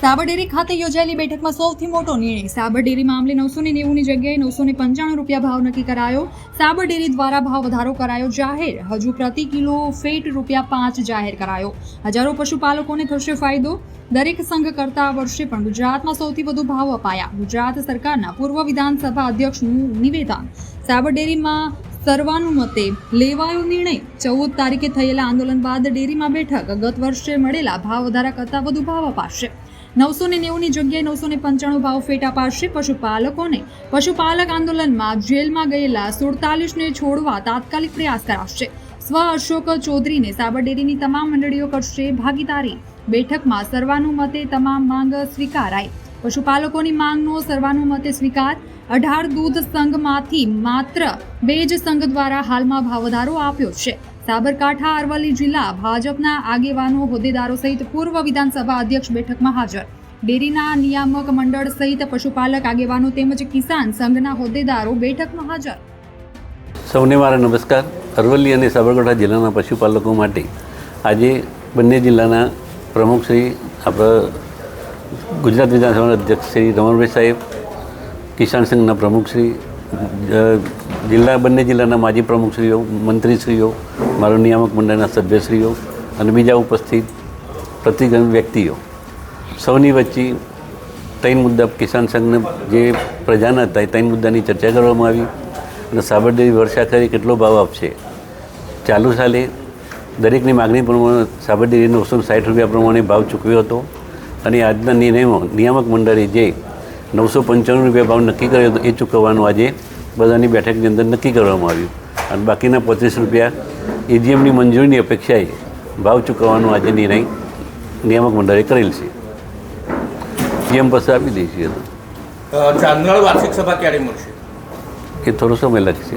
સાબરડેરી ખાતે યોજાયેલી બેઠકમાં સૌથી મોટો નિર્ણય. સાબરડેરી મામલે નવસો ને નેવુંની જગ્યાએ નવસો ને પંચાણું રૂપિયા ભાવ નક્કી કરાયો. સાબરડેરી દ્વારા ભાવ વધારો કરાયો જાહેર. હજુ પ્રતિ કિલો ફેટ રૂપિયા પાંચ જાહેર કરાયો. હજારો પશુપાલકોને થશે ફાયદો. દરેક સંઘ કરતા આ વર્ષે પણ ગુજરાતમાં સૌથી વધુ ભાવ અપાયા. ગુજરાત સરકારના પૂર્વ વિધાનસભા અધ્યક્ષનું નિવેદન. સાબરડેરીમાં સર્વાનુમતે લેવાયો નિર્ણય. ચૌદ તારીખે થયેલા આંદોલન બાદ ડેરીમાં બેઠક. ગત વર્ષે મળેલા ભાવ વધારા કરતાં વધુ ભાવ અપાશે. નવસો ને નેવુંની જગ્યાએ નવસો ને પંચાણું ભાવ ફેટ અપાશે પશુપાલકોને. પશુપાલક આંદોલનમાં જેલમાં ગયેલા સુડતાલીસને છોડવા તાત્કાલિક પ્રયાસ કરાશે. સ્વ અશોક ચૌધરીને સાબરડેરીની તમામ મંડળીઓ કરશે ભાગીદારી. બેઠકમાં સર્વાનુમતે તમામ માંગ સ્વીકારાઈ. પશુપાલકોની માંગનો સર્વાનુમતે સ્વીકાર. અઢાર દૂધ સંઘમાંથી માત્ર બે જ સંઘ દ્વારા હાલમાં ભાવ વધારો આપ્યો છે. સાબરકાંઠા, અરવલ્લી જિલ્લા ભાજપના આગેવાનો, હોદ્દેદારો સહિત પૂર્વ વિધાનસભા અધ્યક્ષ બેઠકમાં હાજર. ડેરીના નિયામક મંડળ સહિત પશુપાલક આગેવાનો તેમજ કિસાન સંઘના હોદ્દેદારો બેઠકમાં હાજર. સૌને મારા નમસ્કાર. અરવલ્લી અને સાબરકાંઠા જિલ્લાના પશુપાલકો માટે આજે બંને જિલ્લાના પ્રમુખ શ્રી, આપણા ગુજરાત વિધાનસભાના અધ્યક્ષ શ્રી રમણભાઈ સાહેબ, કિસાન સંઘના પ્રમુખ શ્રી જિલ્લા, બંને જિલ્લાના માજી પ્રમુખશ્રીઓ, મંત્રીશ્રીઓ મારા નિયામક મંડળના સભ્યશ્રીઓ અને બીજા ઉપસ્થિત પ્રતિગણ વ્યક્તિઓ. સૌની વચ્ચે ત્રણ મુદ્દા કિસાન સંઘને જે પ્રજાના હતા એ ત્રણ મુદ્દાની ચર્ચા કરવામાં આવી અને સાબરડેરી વર્ષાખરી કેટલો ભાવ આપશે? ચાલુ સાલે દરેકની માગણી પ્રમાણે સાબરડેરી નવસો સાઠ રૂપિયા પ્રમાણે ભાવ ચૂકવ્યો હતો અને આજના નિર્ણયમાં નિયામક મંડળે જે નવસો પંચાણું રૂપિયા ભાવ નક્કી કર્યો હતો એ ચૂકવવાનું આજે બધાની બેઠકની અંદર નક્કી કરવામાં આવ્યું. અને બાકીના પચીસ રૂપિયા એજીએમની મંજૂરીની અપેક્ષાએ ભાવ ચૂકવવાનો આજે નિર્ણય નિયામક મંડળે કરેલ છે. જીએમ પાસે આપી દઈએ છીએ ચાંદનાળ વાર્ષિક સભા ક્યારે મળશે? એ થોડો સમય લાગશે.